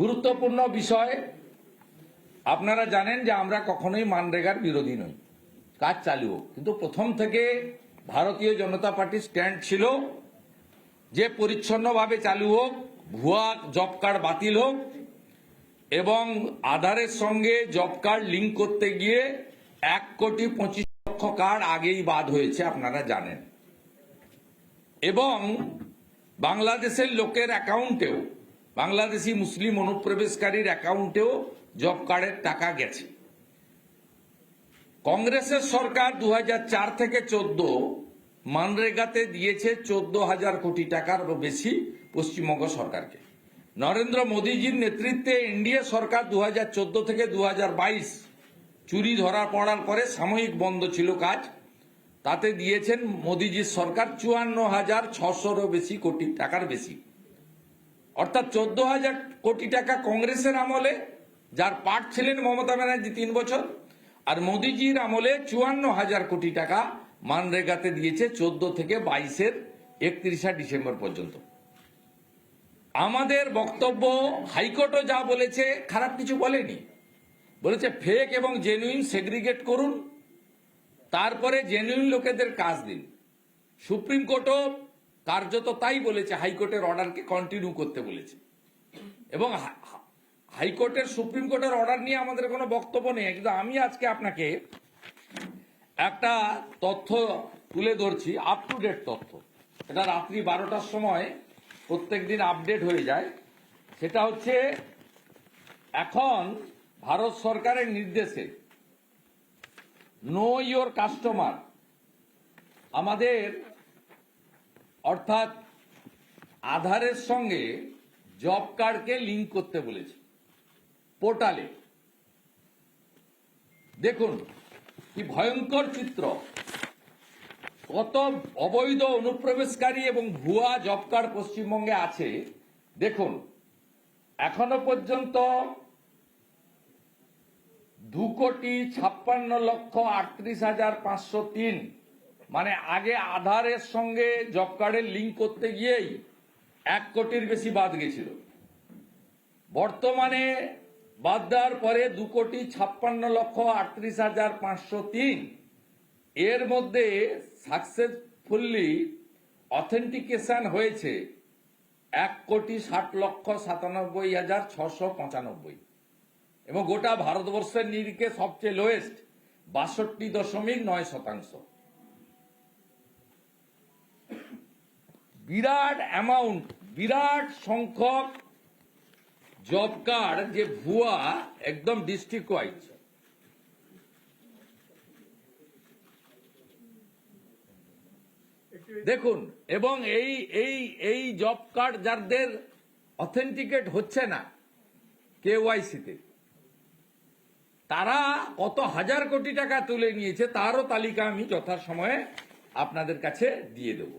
গুরুত্বপূর্ণ বিষয়। আপনারা জানেন যে আমরা কখনোই মানরেগার বিরোধী নই। কাজ চালু কিন্তু প্রথম থেকে ভারতীয় জনতা পার্টির স্ট্যান্ড ছিল যে পরিচ্ছন্নভাবে চালু হোক, ভুয়া জব কার্ড বাতিল হোক এবং আধারের সঙ্গে জব কার্ড লিঙ্ক করতে গিয়ে এক কোটি পঁচিশ লক্ষ কার্ড আগেই বাদ হয়েছে, আপনারা জানেন। এবং বাংলাদেশের লোকের অ্যাকাউন্টেও বাংলাদেশি মুসলিম অনুপ্রবেশকারীর অ্যাকাউন্টেও জব কার্ডের টাকা গেছে। কংগ্রেসের সরকার দু হাজার চার থেকে চোদ্দ মানরেগাতে দিয়েছে চোদ্দ হাজার কোটি টাকার বেশি পশ্চিমবঙ্গ সরকারকে। নরেন্দ্র মোদীজির নেতৃত্বে এনডিএ সরকার দু হাজার চোদ্দ থেকে দু হাজার বাইশ চুরি ধরা পড়ার পরে সাময়িক বন্ধ ছিল কাজ। তাতে দিয়েছেন মোদীজির সরকার চুয়ান্ন হাজার ছশোরও বেশি কোটি টাকার বেশি। অর্থাৎ চোদ্দ হাজার কোটি টাকা কংগ্রেসের আমলে, যার পার্ট ছিলেন মমতা ব্যানার্জি তিন বছর, আর মোদিজির আমলে চুয়ান্ন হাজার কোটি টাকা মানরেগাতে দিয়েছে চোদ্দ থেকে বাইশের একত্রিশা ডিসেম্বর পর্যন্ত। আমাদের বক্তব্য হাইকোর্টও যা বলেছে, খারাপ কিছু বলেনি। বলেছে, ফেক এবং জেনুইন সেগ্রিগেট করুন, তারপরে জেনুইন লোকেদের কাজ দিন। সুপ্রিম কোর্টও কার্যত তাই বলেছে, হাইকোর্টের অর্ডারকে কন্টিনিউ করতে বলেছে। এবং হাইকোর্টের সুপ্রিম কোর্টের অর্ডার নিয়ে আমাদের কোনো বক্তব্য নেই। কিন্তু আমি আজকে আপনাকে একটা তথ্য তুলে ধরছি আপ টু ডেট তথ্য। এটা রাত্রি বারোটার সময় প্রত্যেক দিন আপডেট হয়ে যায়। সেটা হচ্ছে, এখন ভারত সরকারের নির্দেশে নো ইয়োর কাস্টমার আমাদের অর্থাৎ আধারের সঙ্গে জব কার্ডকে লিঙ্ক করতে বলেছে। পোর্টালে দেখুন, কি ভয়ঙ্কর চিত্র। কত অবৈধ অনুপ্রবেশকারী এবং ভুয়া জব কার্ড পশ্চিমবঙ্গে আছে। দেখুন, এখনও পর্যন্ত দু কোটি ছাপ্পান্ন লক্ষ আটত্রিশ হাজার পাঁচশো তিন মানে আগে আধারের সঙ্গে জব কার্ডের লিঙ্ক করতে গিয়েই এক কোটির বেশি বাদ গেছিল। বর্তমানে বাদ দেওয়ার পরে দু কোটি ছাপ্পান্ন লক্ষ আটত্রিশ হাজার পাঁচশো তিন। এর মধ্যে সাকসেসফুলি অথেন্টিকেশন হয়েছে এক কোটি ষাট লক্ষ সাতানব্বই হাজার ছশো পঁচানব্বই। এবং গোটা ভারতবর্ষের নিরিখে সবচেয়ে লোয়েস্ট বাষট্টি দশমিক নয় শতাংশ। বিরাট অ্যামাউন্ট বিরাট সংখ্যক জব কার্ড যে ভুয়া একদম ডিস্ট্রিক্ট ওয়াইজ দেখুন, এবং এই এই এই জব কার্ড যাদের অথেন্টিকেট হচ্ছে না কেওয়াইসিতে তারা কত হাজার কোটি টাকা তুলে নিয়েছে তারও তালিকা আমি যথাসময়ে আপনাদের কাছে দিয়ে দেবো।